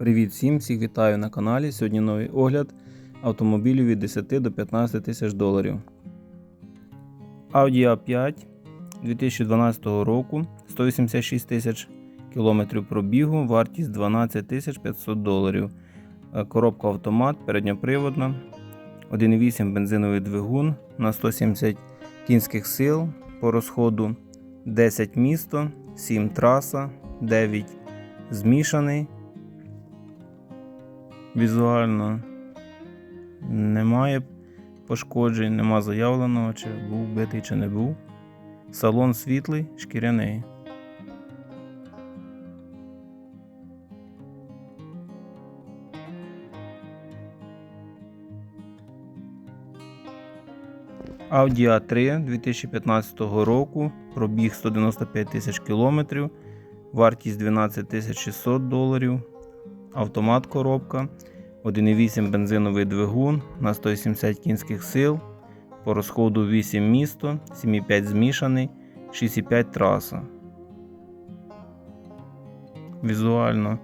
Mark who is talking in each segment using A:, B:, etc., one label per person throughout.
A: Привіт всім, всіх вітаю на каналі. Сьогодні новий огляд автомобілів від 10 до 15 тисяч доларів. Audi A5 2012 року 186 тисяч кілометрів пробігу, вартість 12 тисяч 500 доларів. Е, Коробка автомат, передньоприводна, 1,8 бензиновий двигун на 170 кінських сил по розходу 10 місто, 7 траса, 9 змішаний. Візуально немає пошкоджень, нема заявленого, чи був битий, чи не був. Салон світлий, шкіряний. Audi A3 2015 року, пробіг 195 тисяч кілометрів, вартість 12 600 доларів, автомат коробка, 1,8 бензиновий двигун на 170 кінських сил, по розходу 8 місто, 7,5 змішаний, 6,5 траса. Візуально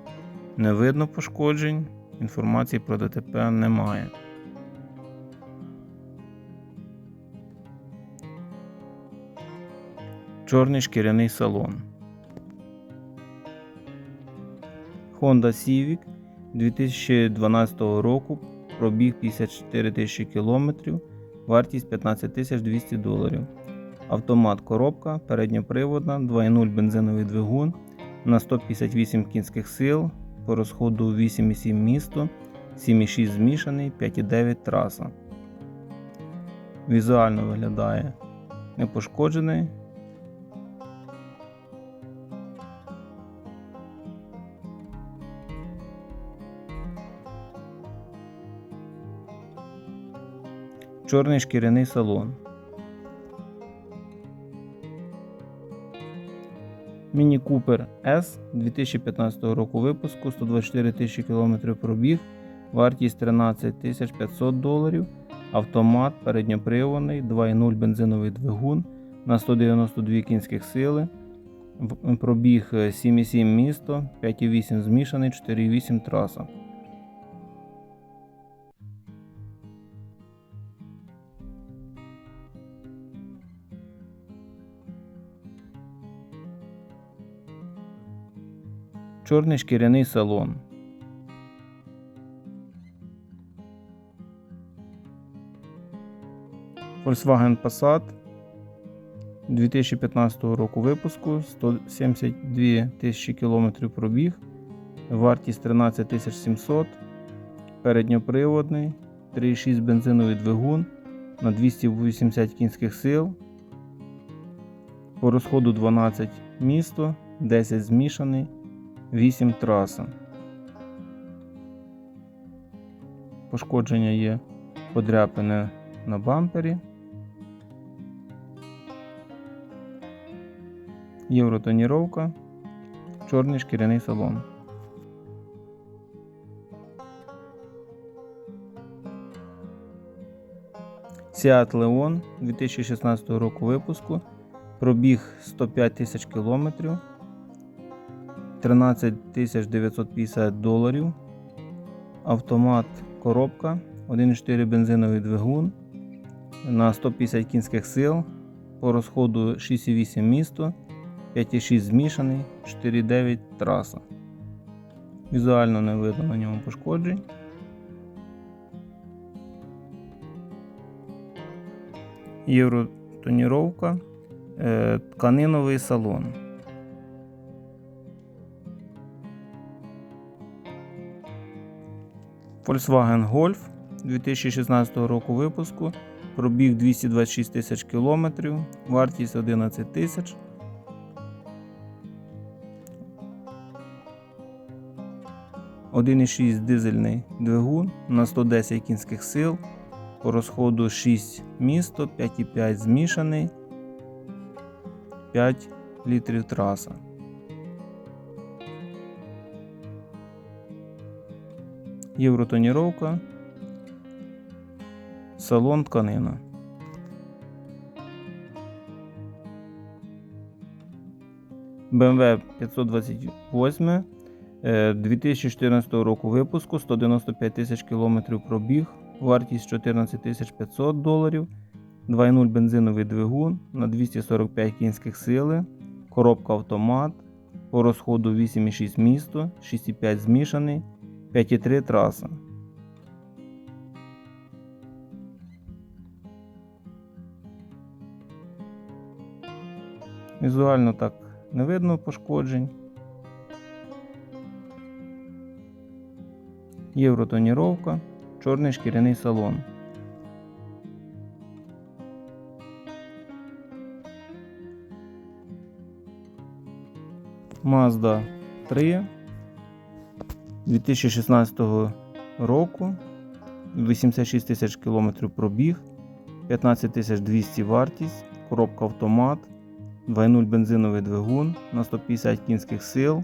A: не видно пошкоджень, інформації про ДТП немає. Чорний шкіряний салон. Honda Civic 2012 року, пробіг 54 тисячі кілометрів, вартість 15 тисяч 200 доларів. Автомат коробка, передньоприводна, 2.0 бензиновий двигун на 158 кінських сил, по розходу 8,7 місто, 7,6 змішаний, 5,9 траса. Візуально виглядає непошкоджений. Чорний шкіряний салон. Міні Купер S 2015 року випуску 124 тисячі кілометрів пробіг, вартість 13 тисяч 500 доларів, автомат передньоприводний, 2.0 бензиновий двигун на 192 кінських сили, пробіг 7,7 місто, 5,8 змішаний, 4,8 траса. Чорний шкіряний салон. Volkswagen Passat 2015 року випуску 172 тисячі кілометрів пробіг, вартість 13 700, передньоприводний, 3,6 бензиновий двигун на 280 кінських сил, по розходу 12 місто, 10 змішаний, 8 траса. Пошкодження є подряпине на бампері. Євротоніровка. Чорний шкіряний салон. Seat Leon 2016 року випуску. Пробіг 105 тисяч кілометрів. 13 950 доларів. Автомат коробка, 1,4 бензиновий двигун на 150 кінських сил. По розходу 6,8 місто, 5,6 змішаний, 4,9 траса. Візуально не видно на ньому пошкоджень. Євротоніровка, е, тканиновий салон. Volkswagen Golf 2016 року випуску. Пробіг 226 тисяч кілометрів, вартість 11 тисяч. «1,6 дизельний двигун на 110 кінських сил. По розходу 6 місто, 5,5 змішаний, 5 літрів траса. Євротоніровка. Салон тканина. BMW 528 Е, 2014 року випуску 195 тисяч кілометрів пробіг, вартість 14 тисяч 500 доларів, 2.0 бензиновий двигун на 245 кінських сили, коробка автомат, по розходу 8,6 місто, 6,5 змішаний, 5,3 траса. Візуально так не видно пошкоджень. Євротоніровка, чорний шкіряний салон. Mazda 3 2016 року. 86 тисяч кілометрів пробіг, 15 тисяч 200 вартість, коробка автомат, 2.0 бензиновий двигун на 150 кінських сил,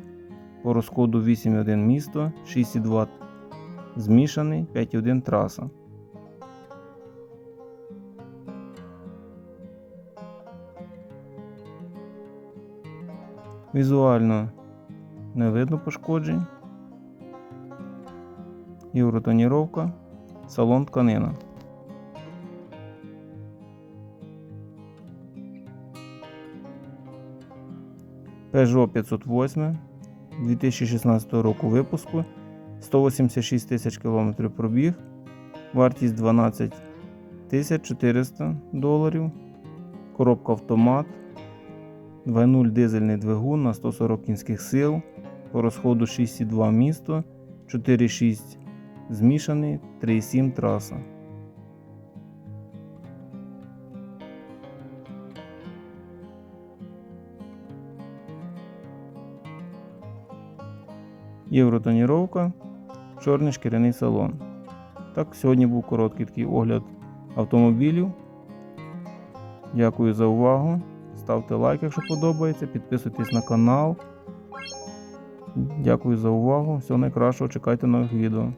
A: по розходу 8,1 місто, 6,2 змішаний, 5,1 траса. Візуально не видно пошкоджень. Євротоніровка, салон тканина. Peugeot 508 2016 року випуску 186 тисяч кілометрів пробіг, вартість 12 400 доларів, коробка автомат, 2.0 дизельний двигун на 140 кінських сил, по розходу 6,2 місто, 4,6 змішаний, 3,7 траса. Євротоніровка, чорний шкіряний салон. Так, сьогодні був короткий такий огляд автомобілів. Дякую за увагу. Ставте лайк, якщо подобається, підписуйтесь на канал. Дякую за увагу. Всього найкращого. Чекайте нових відео.